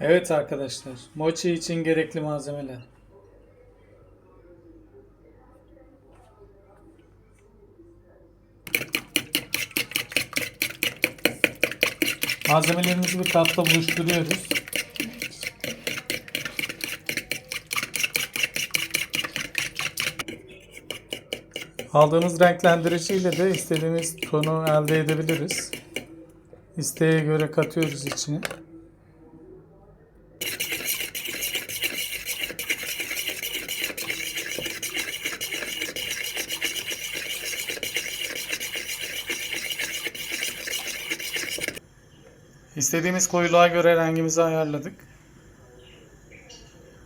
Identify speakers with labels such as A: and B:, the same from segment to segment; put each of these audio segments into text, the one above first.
A: Evet arkadaşlar, mochi için gerekli malzemeler. Malzemelerimizi bir kapta buluşturuyoruz. Aldığımız renklendiriciyle de istediğimiz tonu elde edebiliriz. İsteğe göre katıyoruz içine. İstediğimiz koyuluğa göre rengimizi ayarladık.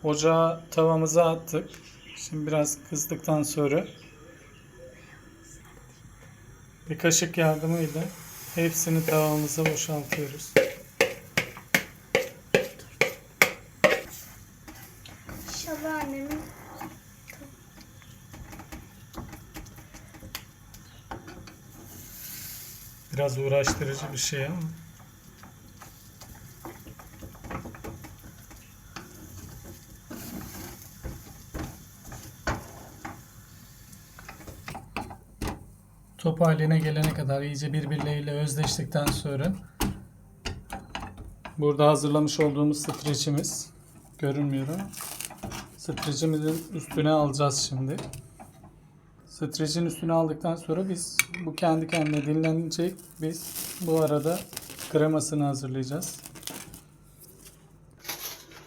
A: Ocağa tavamızı attık. Şimdi biraz kızdıktan sonra bir kaşık yardımıyla hepsini tavamıza boşaltıyoruz.
B: İnşallah annemin
A: Biraz uğraştırıcı bir şey ama. Top haline gelene kadar iyice birbirleriyle özleştikten sonra burada hazırlamış olduğumuz streçimiz görünmüyor streçimizin üstüne alacağız şimdi. Streçin üstüne aldıktan sonra biz bu kendi kendine dinlenecek. Biz bu arada kremasını hazırlayacağız.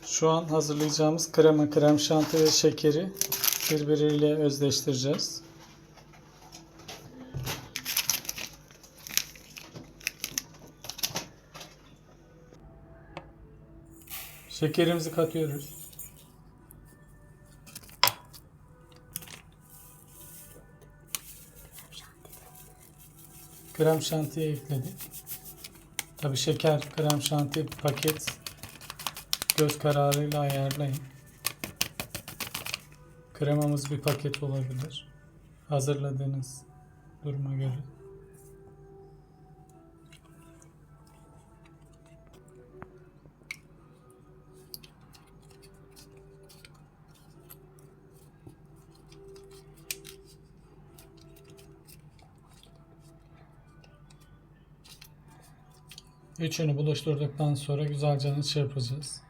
A: Şu an hazırlayacağımız krema, krem şanti ve şekeri birbiriyle özleştireceğiz. Şekerimizi katıyoruz. Krem şantiye ekledik. Tabi şeker, krem şanti paket göz kararıyla ayarlayın. Kremamız bir paket olabilir. Hazırladığınız duruma göre. Üçünü buluşturduktan sonra güzelce çırpacağız.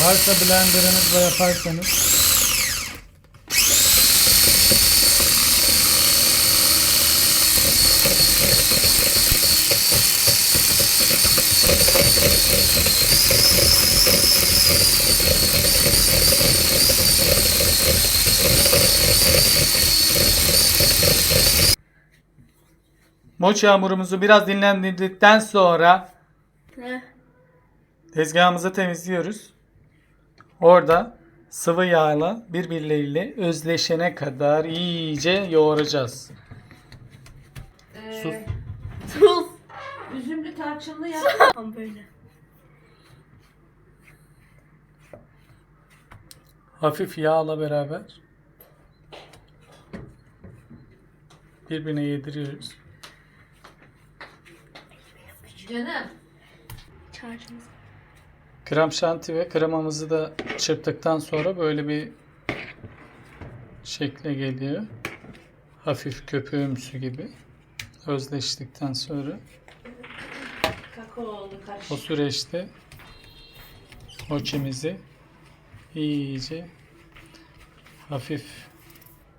A: Varsa blenderınızla yaparsanız Mochi hamurumuzu biraz dinlendirdikten sonra? Tezgahımızı temizliyoruz. Orada sıvı yağla birbirleriyle özleşene kadar iyice yoğuracağız. Sus.
C: Ee,
B: Tuz.
C: üzümlü tarçınlı yap.
B: Tam böyle.
A: Hafif yağla beraber birbirine yediriyoruz.
C: Canım.
B: Çarşımız.
A: Krem şanti ve kremamızı da çırptıktan sonra böyle bir şekle geliyor. Hafif köpüğümsü gibi. Özleştikten sonra o süreçte mochimizi iyice hafif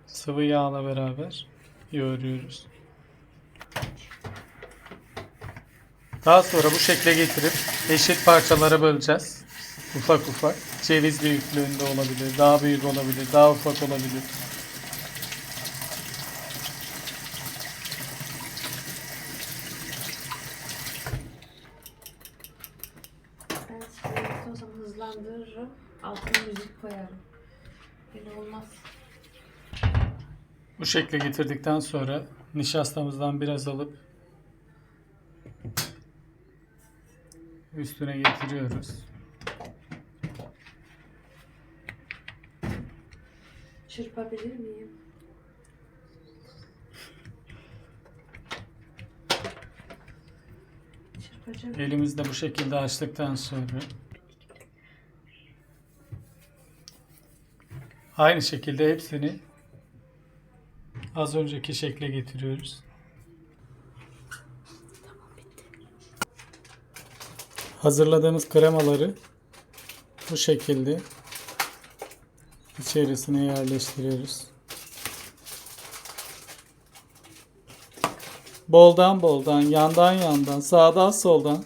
A: sıvı yağla beraber yoğuruyoruz. Daha sonra bu şekle getirip eşit parçalara böleceğiz. Ufak ufak. Ceviz büyüklüğünde olabilir. Daha büyük olabilir. Daha ufak olabilir.
C: Hızlandırırım. Altına müzik koyarım. Öyle olmaz.
A: Bu şekle getirdikten sonra nişastamızdan biraz alıp üstüne getiriyoruz.
C: Çırpabilir miyim? Çırpacağım.
A: Elimizde bu şekilde açtıktan sonra aynı şekilde hepsini az önceki şekle getiriyoruz. Hazırladığımız kremaları bu şekilde içerisine yerleştiriyoruz. Boldan boldan, yandan yandan, sağdan soldan.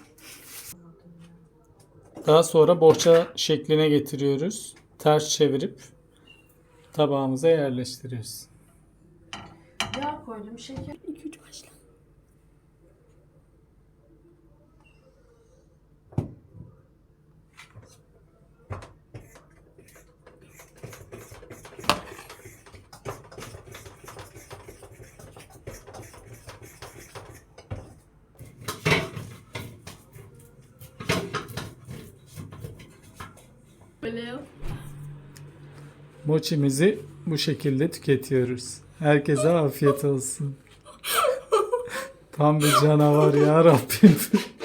A: Daha sonra bohça şekline getiriyoruz. Ters çevirip tabağımıza yerleştiriyoruz.
C: Yağ koydum, şeker.
B: 2-3 başla. Yap.
A: Mochimizi bu şekilde tüketiyoruz. Herkese afiyet olsun. Tam bir canavar ya Rabbim.